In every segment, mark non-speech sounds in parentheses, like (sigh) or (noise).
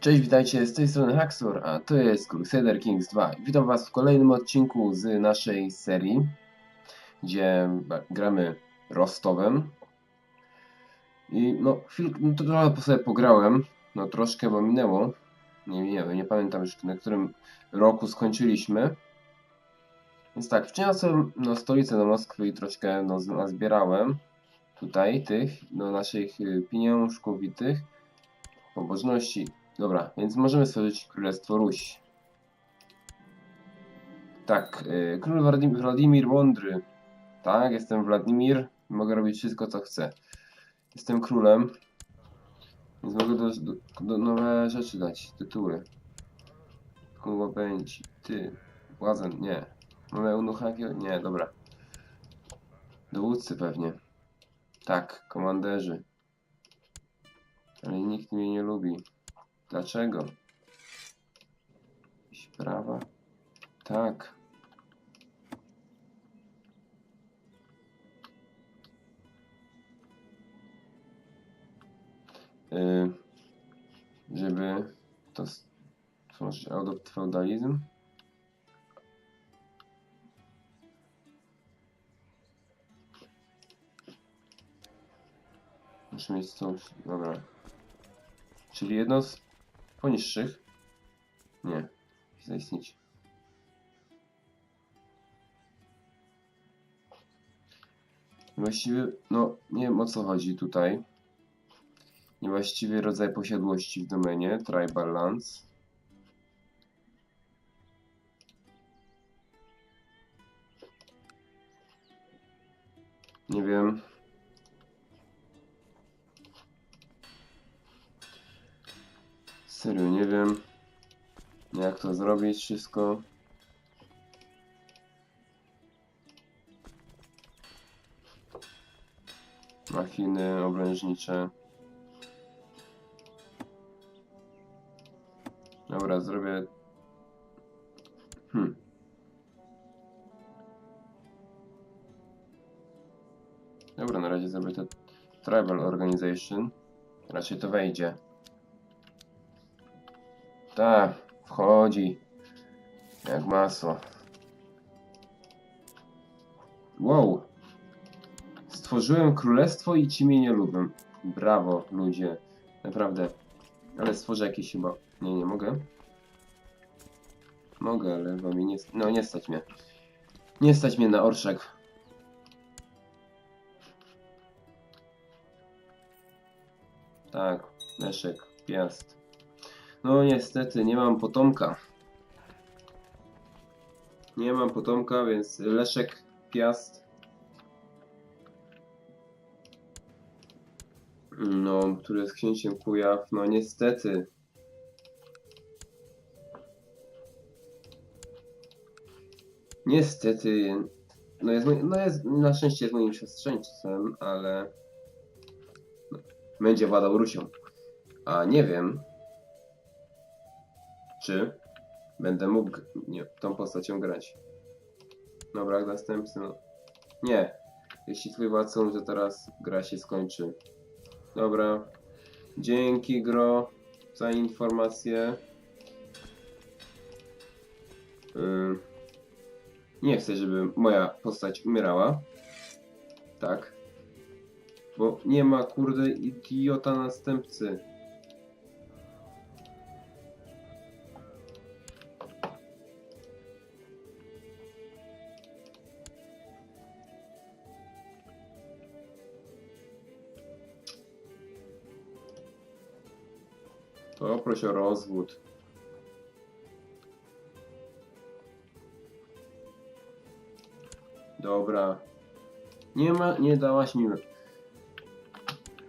Cześć, witajcie, z tej strony Haxor, a to jest Crusader Kings 2. Witam was w kolejnym odcinku z naszej serii, gdzie gramy Rostowem. I no, chwil, no to trochę sobie pograłem, no troszkę, bo minęło. Nie, nie nie pamiętam już na którym roku skończyliśmy. Więc tak, przyniosłem no, stolicę do Moskwy i troszkę no, nazbierałem tutaj tych, do naszych y, pieniążków i tych pobożności. Dobra, więc możemy stworzyć Królestwo Ruś. Tak, y, król Wladim- Władimir Mądry. Tak, jestem Władimir. Mogę robić wszystko, co chcę. Jestem królem. Więc mogę do, do, do nowe rzeczy dać, tytuły. Król łabędzi, ty, błazen, nie. Mamy eunucha? Nie, dobra. Dowódcy pewnie. Tak, komanderzy. Ale nikt mnie nie lubi. Dlaczego? Jakieś prawa? Tak. Yy, żeby to stworzyć adopt feudalizm. Muszę mieć coś. Dobra. Czyli jedno z poniższych. Nie. Zaistnieć. Właściwie, no, nie wiem o co chodzi tutaj. Niewłaściwy rodzaj posiadłości w domenie, Tribal Lands. Nie wiem. Serio, nie wiem jak to zrobić wszystko. Machiny obrężnicze. Dobra, zrobię. Hmm. Dobra, na razie zrobię to Tribal Organization. Raczej to wejdzie. Tak, wchodzi. Jak masło. Wow. Stworzyłem królestwo i ci mnie nie lubią. Brawo, ludzie. Naprawdę. Ale stworzę jakieś chyba... Nie, nie mogę. Mogę, ale mnie nie... No, nie stać mnie. Nie stać mnie na orszak. Tak, Leszek, Piast. No niestety, nie mam potomka. Nie mam potomka, więc Leszek, Piast. No, który jest księciem Kujaw, no niestety. Niestety, no jest, no jest, na szczęście jest moim siostrzeńcem, ale będzie władał Rusią. A nie wiem, czy będę mógł nie, tą postacią grać. Dobra, następcy, no. Nie. Jeśli twój władca umrze teraz, gra się skończy. Dobra. Dzięki, Gro, za informację. Nie chcę, żeby moja postać umierała. Tak. Bo nie ma, kurde, idiota następcy. Poproś o rozwód. Dobra. Nie ma, nie dałaś mi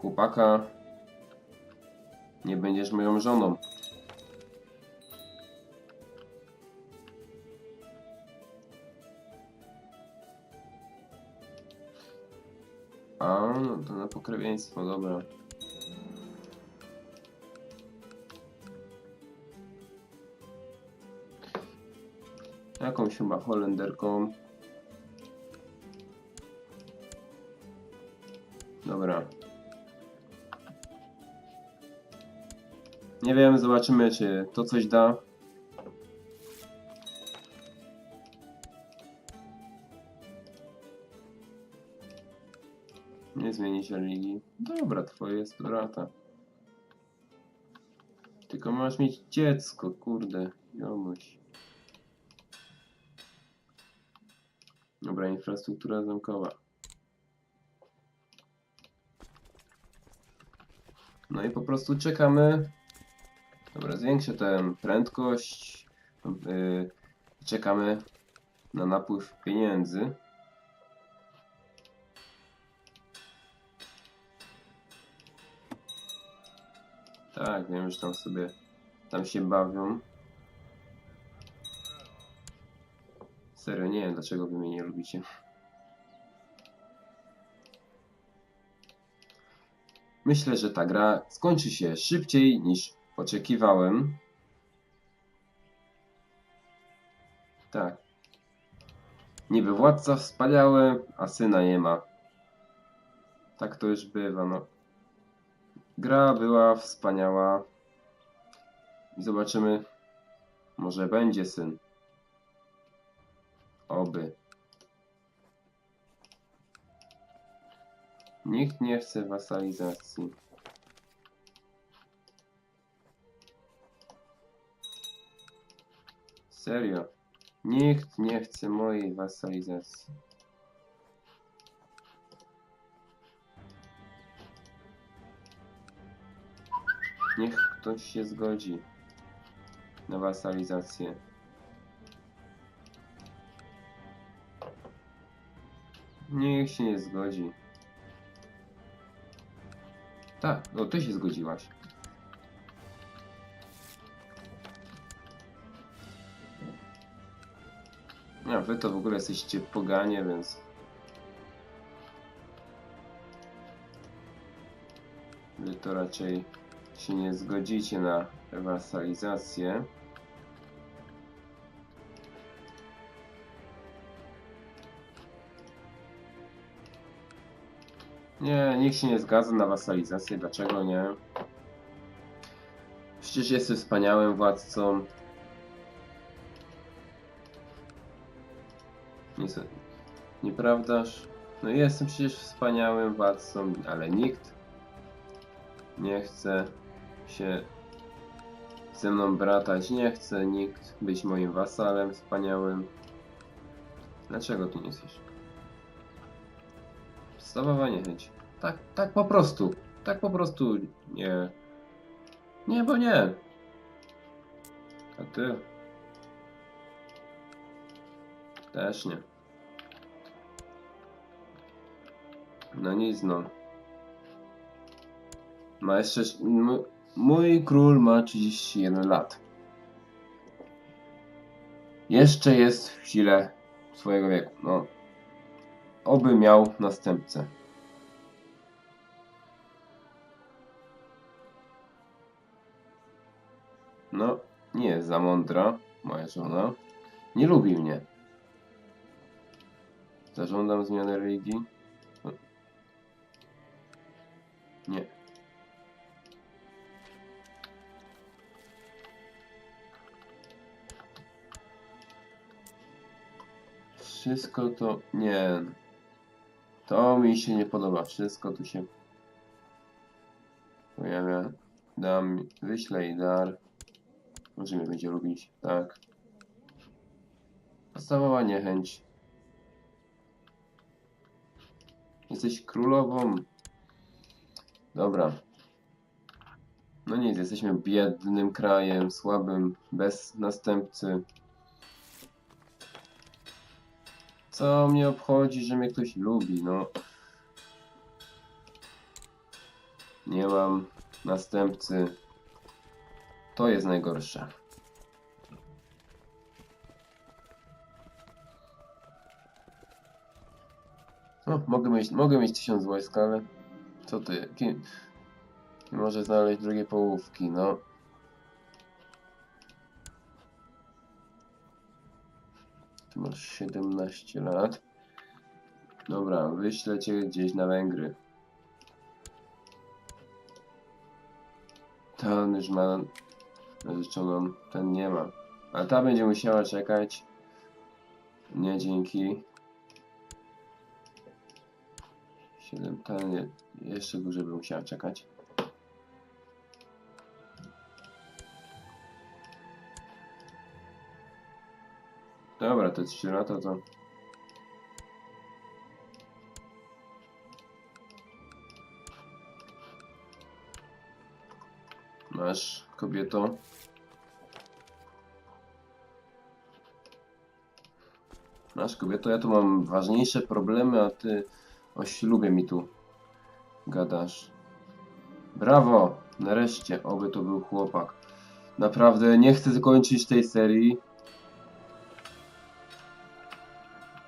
chłopaka. Nie będziesz moją żoną. A, no to na pokrewieństwo, dobra. Jakąś chyba Holenderką. Dobra. Nie wiem, zobaczymy, czy to coś da. Nie zmieni się religii. Dobra, twoje jest brata. Tylko masz mieć dziecko, kurde, jomuś. Dobra, infrastruktura zamkowa. No i po prostu czekamy. Dobra, zwiększę tę prędkość. Yy, czekamy na napływ pieniędzy. Tak, wiem, że tam sobie tam się bawią. Serio, nie wiem dlaczego wy mnie nie lubicie. Myślę, że ta gra skończy się szybciej niż oczekiwałem. Tak. Niby władca wspaniały, a syna nie ma. Tak to już bywa, no. Gra była wspaniała. I zobaczymy. Może będzie syn. Oby. Nikt nie chce wasalizacji. Serio. Nikt nie chce mojej wasalizacji. Niech ktoś się zgodzi na wasalizację. Niech się nie zgodzi. Tak, no ty się zgodziłaś. A wy to w ogóle jesteście poganie, więc... Wy to raczej się nie zgodzicie na wasalizację. Nie, nikt się nie zgadza na wasalizację. Dlaczego nie? Przecież jestem wspaniałym władcą. Nie, nieprawdaż? No jestem przecież wspaniałym władcą, ale nikt nie chce się ze mną bratać. Nie chce nikt być moim wasalem wspaniałym. Dlaczego tu nie jesteś? Podstawowa niechęć. Tak, tak po prostu. Tak po prostu nie. Nie, bo nie. A ty? Też nie. No nic no. Ma jeszcze... Mój król ma 31 lat. Jeszcze jest w sile swojego wieku. No. Oby miał następcę. No, nie jest za mądra, moja żona. Nie lubi mnie. Zażądam zmiany religii. Nie. Wszystko to... Nie. To mi się nie podoba. Wszystko tu się pojawia. Dam, wyślę jej dar. Może mnie będzie lubić. Tak. Podstawowa niechęć. Jesteś królową. Dobra. No nic, jesteśmy biednym krajem, słabym, bez następcy. Co mnie obchodzi, że mnie ktoś lubi, no. Nie mam następcy. To jest najgorsze. Mogę mieć, mogę mieć tysiąc wojsk, ale co ty? Kim? Może znaleźć drugie połówki, no. Masz 17 lat. Dobra, wyślę cię gdzieś na Węgry. Ten już ma narzeczoną, ten nie ma. A ta będzie musiała czekać. Nie, dzięki. 7, ten jeszcze dłużej by musiała czekać. Dobra, te 3 lata to... Masz, kobieto. Masz, kobieto, ja tu mam ważniejsze problemy, a ty o ślubie mi tu gadasz. Brawo! Nareszcie, oby to był chłopak. Naprawdę nie chcę kończyć tej serii.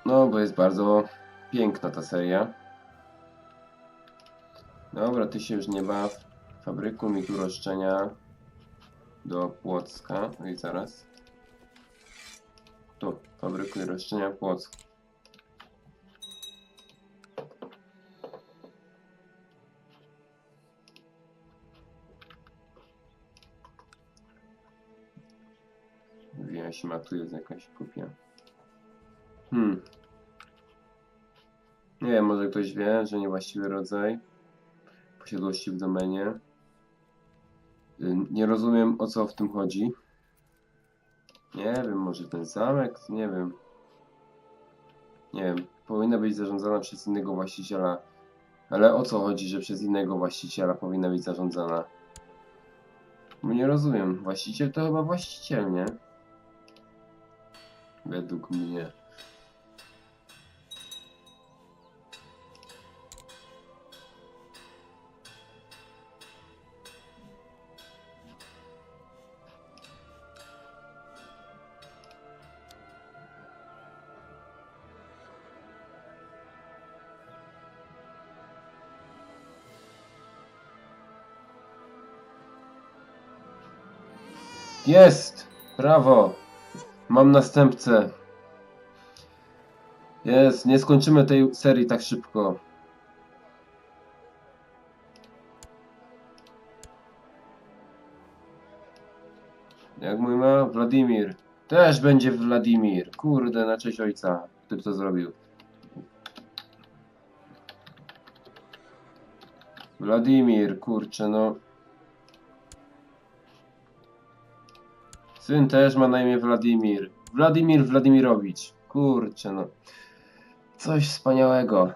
No, bo jest bardzo piękna ta seria. Dobra, ty się już nie baw. Fabryku mi tu roszczenia do Płocka. No i zaraz. Tu, fabrykuj roszczenia Płock. Wyjaśma, tu jest jakaś kopia. Hmm. Nie wiem, może ktoś wie, że niewłaściwy rodzaj posiadłości w domenie. Nie rozumiem o co w tym chodzi. Nie wiem, może ten zamek? Nie wiem. Nie wiem, powinna być zarządzana przez innego właściciela. Ale o co chodzi, że przez innego właściciela powinna być zarządzana? Bo nie rozumiem. Właściciel to chyba właściciel, nie? Według mnie. Jest! Brawo! Mam następcę. Jest, nie skończymy tej serii tak szybko. Jak mój ma? Wladimir. Też będzie Wladimir. Kurde, na cześć ojca, który to zrobił. Wladimir, kurczę, no. Syn też ma na imię Wladimir. Wladimir Władimirowicz. Kurczę, no. Coś wspaniałego.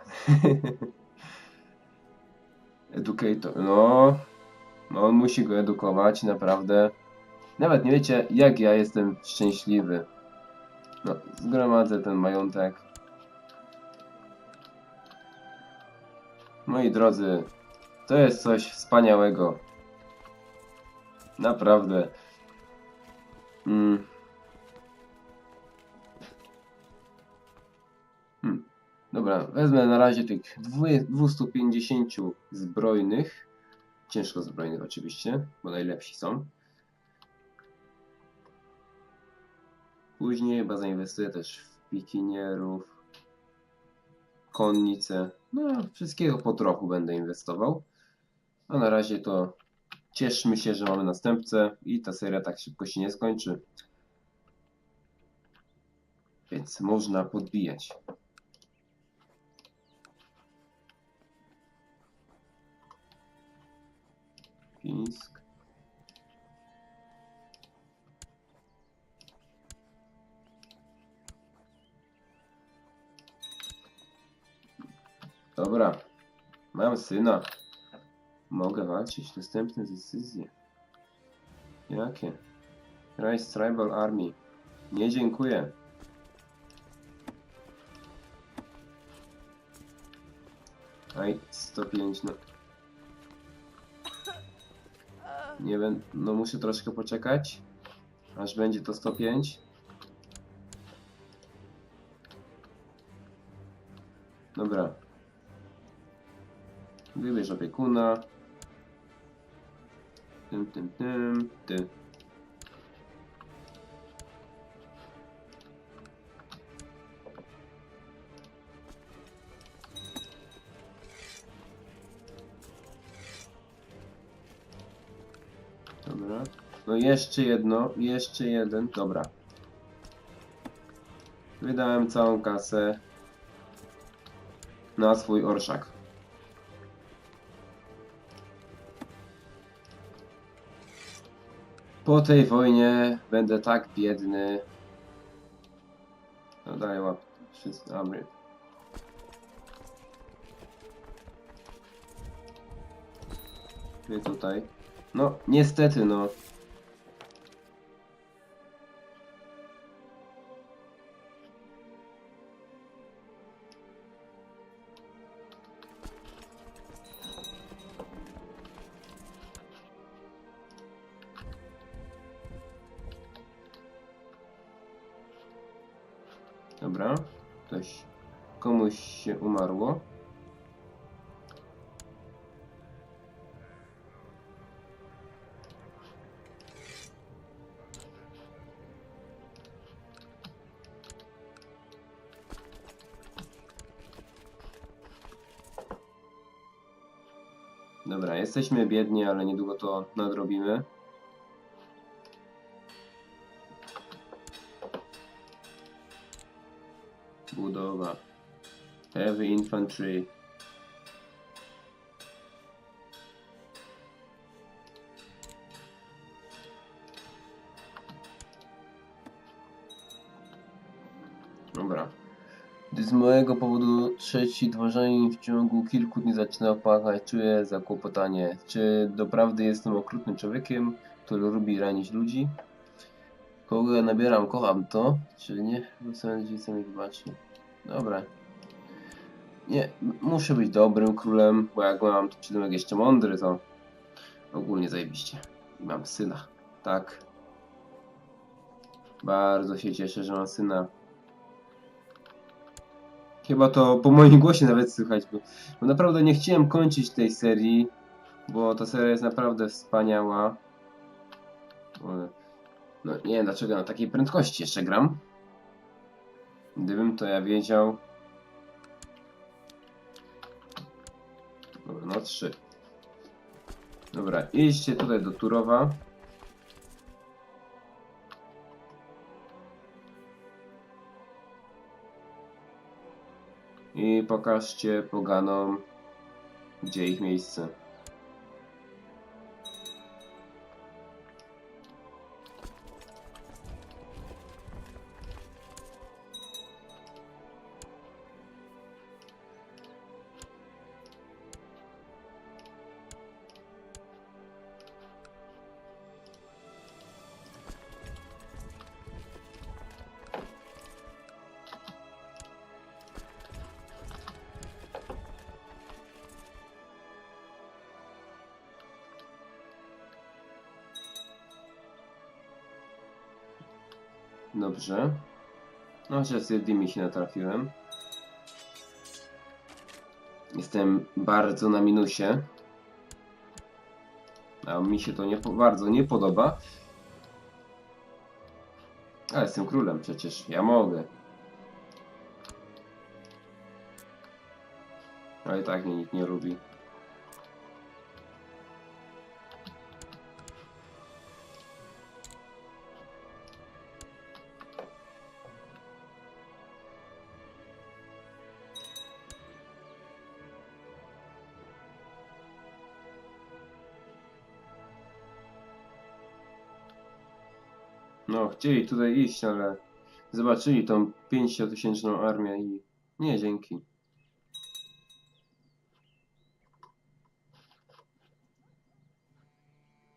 (laughs) Educator. No. No, on musi go edukować, naprawdę. Nawet nie wiecie, jak ja jestem szczęśliwy. No, zgromadzę ten majątek. Moi drodzy, to jest coś wspaniałego. Naprawdę. Mm. Hmm. Dobra, wezmę na razie tych dwu- 250 zbrojnych. Ciężko zbrojnych oczywiście, bo najlepsi są. Później chyba zainwestuję też w pikinierów, konnice. No, wszystkiego po trochu będę inwestował. A na razie to cieszmy się, że mamy następcę i ta seria tak szybko się nie skończy. Więc można podbijać. Dobra. Mam syna. Mogę walczyć. Następne decyzje. Jakie? Rise Tribal Army. Nie dziękuję. Aj, 105, no. Nie wiem, no muszę troszkę poczekać. Aż będzie to 105. Dobra. Wybierz opiekuna. Tym, tym, tym, ty. No jeszcze jedno, jeszcze jeden, dobra. Wydałem całą kasę na swój orszak. Po tej wojnie będę tak biedny. No daj łap. Wszyscy, Amry. Nie tutaj. No, niestety, no. Dobra, ktoś, komuś się umarło. Dobra, jesteśmy biedni, ale niedługo to nadrobimy. Heavy infantry. Dobra. Gdy z mojego powodu trzeci dworzanin w ciągu kilku dni zaczyna płakać, czuję zakłopotanie. Czy doprawdy jestem okrutnym człowiekiem, który lubi ranić ludzi? Kogo ja nabieram, kocham to, czy nie? Wysłałem dzieciom ich bacznie. Dobra. Nie, muszę być dobrym królem, bo jak mam przydomek jeszcze mądry, to ogólnie zajebiście. I mam syna, tak. Bardzo się cieszę, że mam syna. Chyba to po moim głosie nawet słychać, bo, bo naprawdę nie chciałem kończyć tej serii, bo ta seria jest naprawdę wspaniała. No nie wiem dlaczego na takiej prędkości jeszcze gram. Gdybym to ja wiedział. No trzy. Dobra, idźcie tutaj do Turowa. I pokażcie poganom, gdzie ich miejsce. Dobrze. No chociaż z jednymi się natrafiłem. Jestem bardzo na minusie. A mi się to nie, bardzo nie podoba. Ale jestem królem przecież. Ja mogę. Ale i tak mnie nikt nie lubi. No, chcieli tutaj iść, ale zobaczyli tą 50-tysięczną armię i nie, dzięki.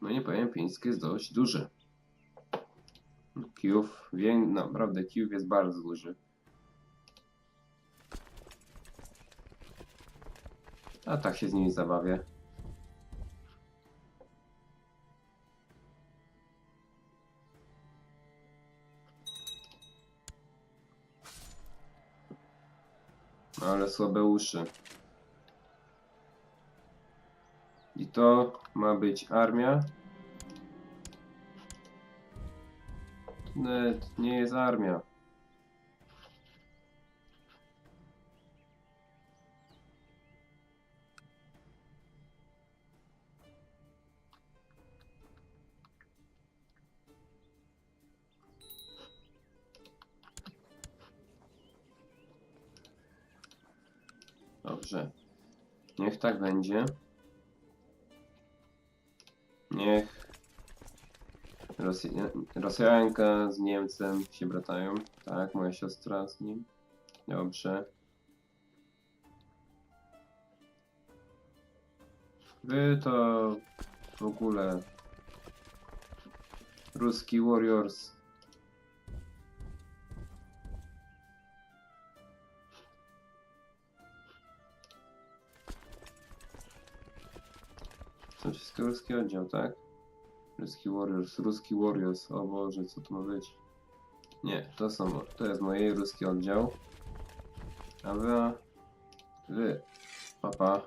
No nie powiem, Pińsk jest dość duży. Kijów, wiem, naprawdę Kijów jest bardzo duży. A tak się z nimi zabawię. Ale słabe uszy. I to ma być armia. Nie, nie jest armia. Tak będzie. Niech Rosja... Rosjanka z Niemcem się bratają. Tak, moja siostra z nim. Dobrze. Wy to w ogóle ruski Warriors. Ruski oddział, tak? Ruski Warriors, ruski Warriors. O Boże, co to ma być? Nie, to są, to jest moje ruski oddział. A wy, wy, papa,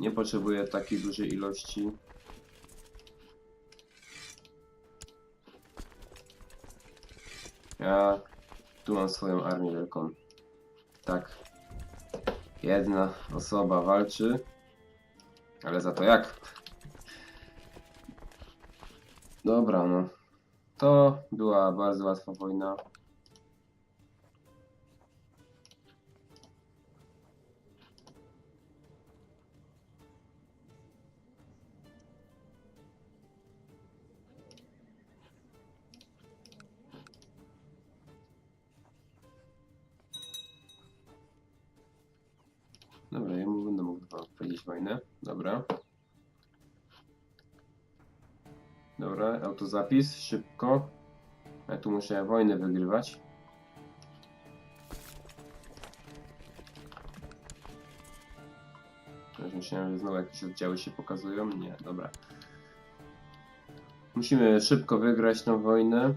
nie potrzebuję takiej dużej ilości. Ja tu mam swoją armię wielką. Tak. Jedna osoba walczy. Ale za to jak? Dobra, no. To była bardzo łatwa wojna. Dobra, ja mu będę mógł chyba powiedzieć wojnę. Dobra. Dobra, autozapis, szybko. Ja tu muszę wojnę wygrywać. Myślałem, że znowu jakieś oddziały się pokazują. Nie, dobra. Musimy szybko wygrać tą wojnę.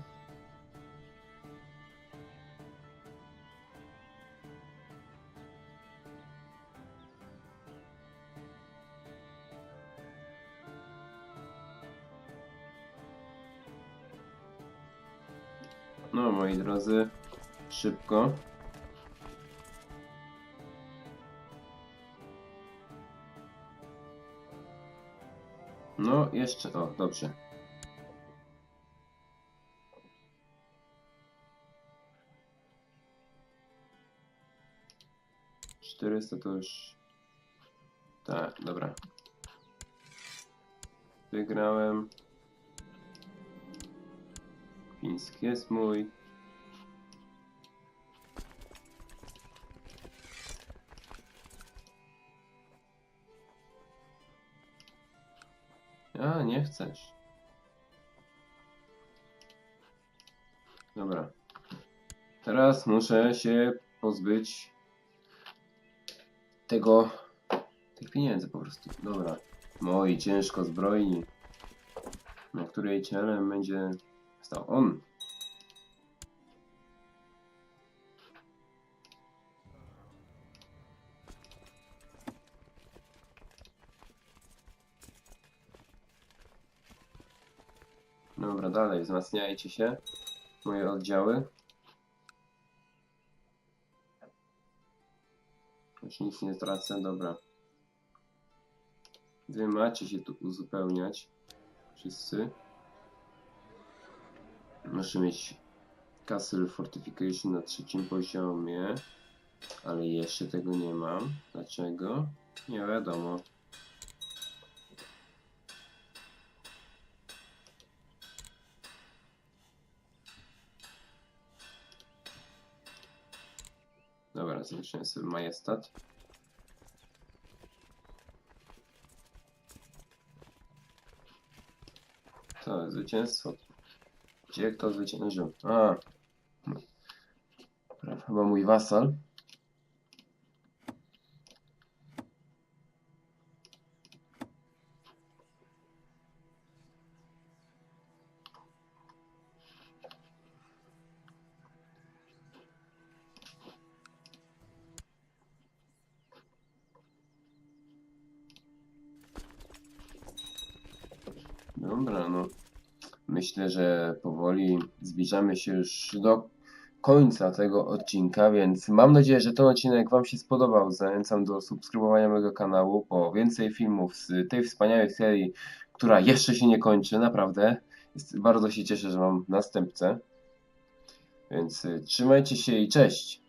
Drodzy, szybko. No, jeszcze, o, dobrze. Czterysta to już... Tak, dobra. Wygrałem. Fiński jest mój. Nie chcesz. Dobra. Teraz muszę się pozbyć tego, tych pieniędzy po prostu. Dobra. Moi ciężko zbrojni, na której ciele będzie stał on. Dalej, wzmacniajcie się. Moje oddziały. Już nic nie tracę, dobra. Wy macie się tu uzupełniać. Wszyscy. Muszę mieć Castle Fortification na trzecim poziomie. Ale jeszcze tego nie mam. Dlaczego? Nie wiadomo. Zwiększyłem sobie majestat. To zwycięstwo. Gdzie kto zwyciężył? A. Chyba mój wasal. Myślę, że powoli zbliżamy się już do końca tego odcinka, więc mam nadzieję, że ten odcinek Wam się spodobał. Zachęcam do subskrybowania mojego kanału po więcej filmów z tej wspaniałej serii, która jeszcze się nie kończy, naprawdę. Jest, bardzo się cieszę, że mam następcę. Więc y, trzymajcie się i cześć!